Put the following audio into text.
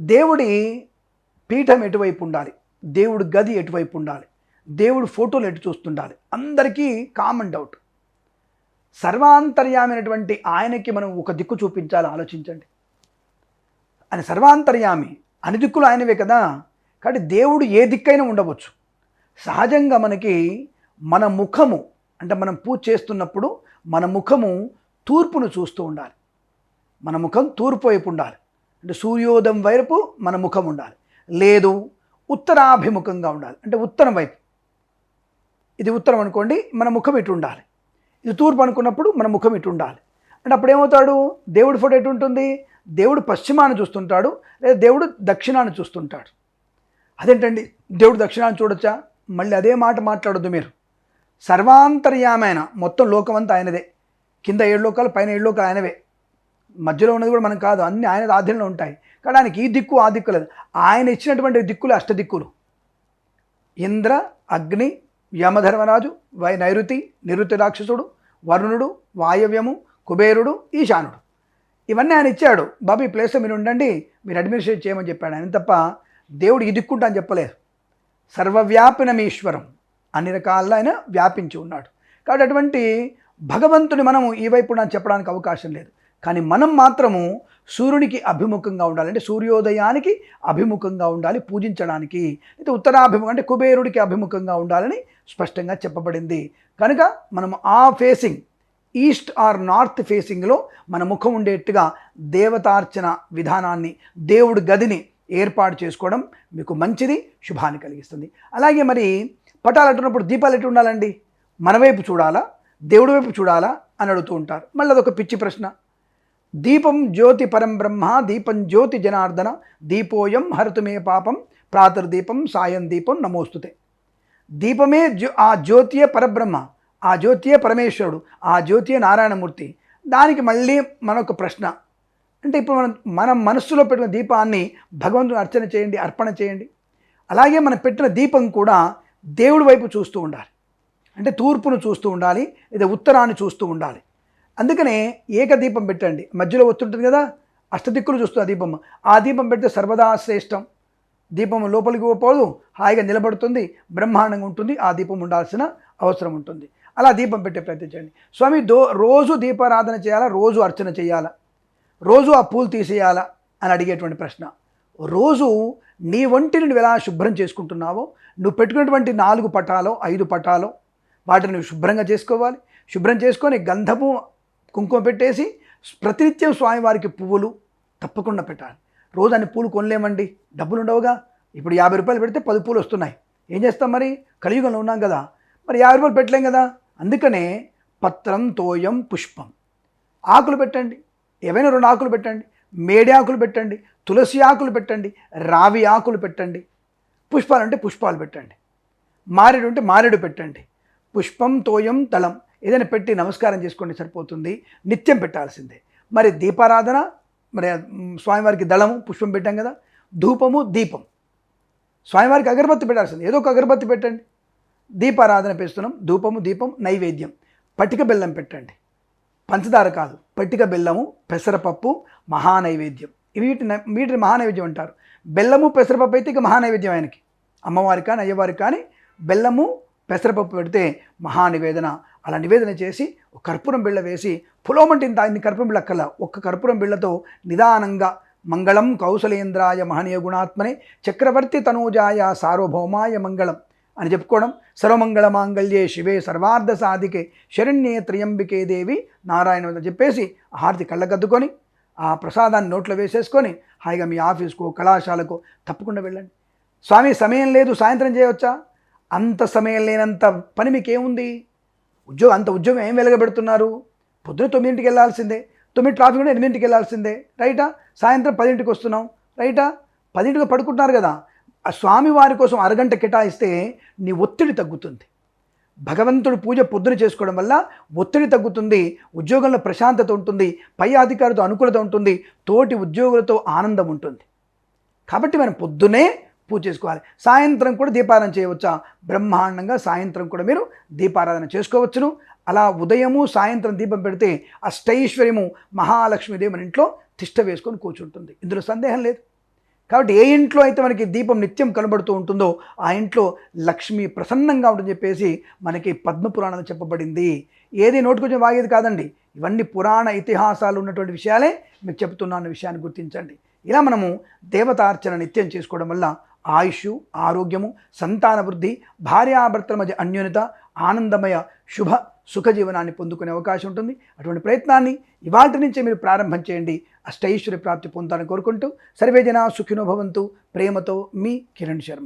దేవుడి పీఠం ఎటువైపు ఉండాలి? దేవుడి గది ఎటువైపు ఉండాలి? దేవుడు ఫోటోలు ఎటు చూస్తుండాలి? అందరికీ కామన్ డౌట్ సర్వాంతర్యామైనటువంటి ఆయనకి మనం ఒక దిక్కు చూపించాలి ఆలోచించండి. ఆయన సర్వాంతర్యామి అన్ని దిక్కులు ఆయనవే కదా? కాబట్టి దేవుడు ఏ దిక్కైనా ఉండవచ్చు. సహజంగా మనకి మన ముఖము అంటే మనం పూజ చేస్తున్నప్పుడు మన ముఖము తూర్పును చూస్తూ ఉండాలి. మన ముఖం తూర్పు వైపు ఉండాలి. అంటే సూర్యోదయం వైపు మన ముఖం ఉండాలి. లేదు ఉత్తరాభిముఖంగా ఉండాలి. అంటే ఉత్తరం వైపు. ఇది ఉత్తరం అనుకోండి మన ముఖం ఇటు ఉండాలి. ఇది తూర్పు అనుకున్నప్పుడు మన ముఖం ఇటు ఉండాలి. అంటే అప్పుడు ఏమవుతాడు? దేవుడి ఫోటో ఎటు ఉంటుంది? దేవుడు పశ్చిమాన్ని చూస్తుంటాడు లేదా దేవుడు దక్షిణాన్ని చూస్తుంటాడు. అదేంటండి? దేవుడు దక్షిణాన్ని చూడొచ్చా? మళ్ళీ అదే మాట మాట్లాడొద్దు మీరు. సర్వాంతర్యామైన మొత్తం లోకమంతా ఆయనదే. కింద ఏడు లోకాలు పైన ఏడు లోకాలు ఆయనవే. మధ్యలో ఉన్నది కూడా మనం కాదు అన్ని ఆయన ఆధీనంలో ఉంటాయి. కానీ ఆయనకి ఈ దిక్కు ఆ దిక్కు లేదు. ఆయన ఇచ్చినటువంటి దిక్కులు అష్టదిక్కులు. ఇంద్ర అగ్ని యమధర్మరాజు వై నైరుతి నిరుతి రాక్షసుడు వరుణుడు వాయవ్యము కుబేరుడు ఈశానుడు. ఇవన్నీ ఆయన ఇచ్చాడు. బాబు ఈ ప్లేస్లో మీరు ఉండండి మీరు అడ్మినిస్ట్రేట్ చేయమని చెప్పాడు ఆయన. తప్ప దేవుడు ఈ దిక్కుంటా అని చెప్పలేదు. సర్వవ్యాపినమీశ్వరం అన్ని రకాల్లో ఆయన వ్యాపించి ఉన్నాడు. కాబట్టి అటువంటి భగవంతుని మనము ఈ వైపు చెప్పడానికి అవకాశం లేదు. కానీ మనం మాత్రము సూర్యునికి అభిముఖంగా ఉండాలి. అంటే సూర్యోదయానికి అభిముఖంగా ఉండాలి పూజించడానికి. అయితే ఉత్తరాభిముఖం అంటే కుబేరుడికి అభిముఖంగా ఉండాలని స్పష్టంగా చెప్పబడింది. కనుక మనం ఆ ఫేసింగ్ ఈస్ట్ ఆర్ నార్త్ ఫేసింగ్లో మన ముఖం ఉండేట్టుగా దేవతార్చన విధానాన్ని దేవుడి గదిని ఏర్పాటు చేసుకోవడం మీకు మంచిది శుభాన్ని కలిగిస్తుంది. అలాగే మరి పటాలు అంటున్నప్పుడు దీపాలు ఎటు ఉండాలండి మన వైపు చూడాలా? దేవుడి వైపు చూడాలా? అని అడుగుతూ ఉంటారు. మళ్ళీ అదొక పిచ్చి ప్రశ్న. దీపం జ్యోతి పరం బ్రహ్మ దీపం జ్యోతి జనార్దన దీపోయం హరతుమే పాపం ప్రాతర్దీపం సాయం దీపం నమోస్తుతే. దీపమే జ్యో ఆ జ్యోతియే పరబ్రహ్మ ఆ జ్యోతియే పరమేశ్వరుడు ఆ జ్యోతియే నారాయణమూర్తి. దానికి మళ్ళీ మనొక ప్రశ్న. అంటే ఇప్పుడు మనం మన మనస్సులో పెట్టిన దీపాన్ని భగవంతుని అర్చన చేయండి అర్పణ చేయండి. అలాగే మనం పెట్టిన దీపం కూడా దేవుడి వైపు చూస్తూ ఉండాలి. అంటే తూర్పును చూస్తూ ఉండాలి లేదా ఉత్తరాన్ని చూస్తూ ఉండాలి. అందుకనే ఏకదీపం పెట్టండి. మధ్యలో వస్తుంటుంది కదా అష్టదిక్కులు చూస్తుంది ఆ దీపం. ఆ దీపం పెడితే సర్వదా శ్రేష్టం. దీపం లోపలికి పోదు హాయిగా నిలబడుతుంది బ్రహ్మాండంగా ఉంటుంది ఆ దీపం ఉండాల్సిన అవసరం ఉంటుంది. అలా దీపం పెట్టే ప్రయత్నం చేయండి. స్వామి దో రోజు దీపారాధన చేయాలా రోజు అర్చన చేయాలా? రోజు ఆ పూలు తీసేయాలా అని అడిగేటువంటి ప్రశ్న. రోజు నీ వంటి నువ్వు ఎలా శుభ్రం చేసుకుంటున్నావో నువ్వు పెట్టుకున్నటువంటి నాలుగు పటాలో ఐదు పటాలో వాటిని నువ్వు శుభ్రంగా చేసుకోవాలి. శుభ్రం చేసుకొని గంధము కుంకుమ పెట్టేసి ప్రతినిత్యం స్వామివారికి పువ్వులు తప్పకుండా పెట్టాలి. రోజు అన్ని పూలు కొనలేమండి. డబ్బులు ఉండవుగా ఇప్పుడు యాభై రూపాయలు పెడితే పది పూలు వస్తున్నాయి. ఏం చేస్తాం మరి? కలియుగంలో ఉన్నాం కదా. మరి యాభై రూపాయలు పెట్టలేం కదా. అందుకనే పత్రం తోయం పుష్పం. ఆకులు పెట్టండి. ఏవైనా రెండు ఆకులు పెట్టండి. మేడి ఆకులు పెట్టండి. తులసి ఆకులు పెట్టండి. రావి ఆకులు పెట్టండి. పుష్పాలు అంటే పుష్పాలు పెట్టండి. మారేడు అంటే మారేడు పెట్టండి. పుష్పం తోయం తలం. ఏదైనా పెట్టి నమస్కారం చేసుకోండి సరిపోతుంది. నిత్యం పెట్టాల్సిందే. మరి దీపారాధన మరి స్వామివారికి దళము పుష్పం పెట్టాం కదా ధూపము దీపం. స్వామివారికి అగరబత్తి పెట్టాల్సింది. ఏదో ఒక అగరబత్తి పెట్టండి. దీపారాధన పెస్తున్నాం ధూపము దీపం నైవేద్యం. పటిక బెల్లం పెట్టండి. పంచదార కాదు పట్టిక బెల్లము పెసరపప్పు మహానైవేద్యం. ఇవి వీటి వీటిని మహానైవేద్యం అంటారు. బెల్లము పెసరపప్పు అయితే ఇక మహానైవేద్యం ఆయనకి. అమ్మవారికి కానీ అయ్యవారికి కానీ బెల్లము పెసరపప్పు పెడితే మహానివేదన అలా నివేదన చేసి ఒక కర్పూరం బిళ్ళ వేసి పులోమంటిని ఇంత కర్పూరం బిళ్ళ కల ఒక్క కర్పూరం బిళ్ళతో నిదానంగా మంగళం కౌశలేంద్రాయ మహనీయ గుణాత్మనే చక్రవర్తి తనూజాయ సార్వభౌమాయ మంగళం అని చెప్పుకోవడం సర్వమంగళ మాంగళ్యే శివే సర్వార్థ సాధికే శరణ్యే త్రియంబికే దేవి నారాయణ అని చెప్పేసి ఆ హారతి కళ్ళకద్దుకొని ఆ ప్రసాదాన్ని నోట్లో వేసేసుకొని హాయిగా మీ ఆఫీస్కో కళాశాలకు తప్పకుండా వెళ్ళండి. స్వామి సమయం లేదు సాయంత్రం చేయవచ్చా? అంత సమయం లేనంత పని మీకేముంది? ఉద్యోగం అంత ఉద్యోగం ఏం వెలగబెడుతున్నారు? పొద్దున తొమ్మిదింటికి వెళ్ళాల్సిందే తొమ్మిది ట్రాఫిక్ ఉంటే ఎనిమిదింటికి వెళ్ళాల్సిందే రైటా? సాయంత్రం పదింటికి వస్తున్నాం రైటా? పదింటికి పడుకుంటున్నారు కదా. ఆ స్వామి వారి కోసం అరగంట కేటాయిస్తే నీ ఒత్తిడి తగ్గుతుంది. భగవంతుడు పూజ పొద్దున చేసుకోవడం వల్ల ఒత్తిడి తగ్గుతుంది. ఉద్యోగంలో ప్రశాంతత ఉంటుంది. పై అధికారితో అనుకూలత ఉంటుంది. తోటి ఉద్యోగులతో ఆనందం ఉంటుంది. కాబట్టి మనం పొద్దునే పూజ చేసుకోవాలి. సాయంత్రం కూడా దీపారాధన చేయవచ్చా? బ్రహ్మాండంగా సాయంత్రం కూడా మీరు దీపారాధన చేసుకోవచ్చును. అలా ఉదయము సాయంత్రం దీపం పెడితే అష్టైశ్వర్యము మహాలక్ష్మీదేవి మన ఇంట్లో తిష్ట వేసుకొని కూర్చుంటుంది. ఇందులో సందేహం లేదు. కాబట్టి ఏ ఇంట్లో అయితే మనకి దీపం నిత్యం కనబడుతూ ఉంటుందో ఆ ఇంట్లో లక్ష్మి ప్రసన్నంగా ఉంటుందని చెప్పేసి మనకి పద్మపురాణాలు చెప్పబడింది. ఏది నోటుకొచ్చి వాగేది కాదండి. ఇవన్నీ పురాణ ఇతిహాసాలు ఉన్నటువంటి విషయాలే. మీకు చెప్తున్నాన్న విషయాన్ని గుర్తించండి. ఇలా మనము దేవతార్చన నిత్యం చేసుకోవడం వల్ల ఆయుష్ ఆరోగ్యము సంతాన వృద్ధి భార్యాభర్తల మధ్య అన్యోన్యత ఆనందమయ శుభ సుఖజీవనాన్ని పొందుకునే అవకాశం ఉంటుంది. అటువంటి ప్రయత్నాన్ని ఇవాటి నుంచే మీరు ప్రారంభం చేయండి. అష్టైశ్వర్య ప్రాప్తి పొందాలని కోరుకుంటూ సర్వేజన సుఖినో భవంతు. ప్రేమతో మీ కిరణ్ శర్మ.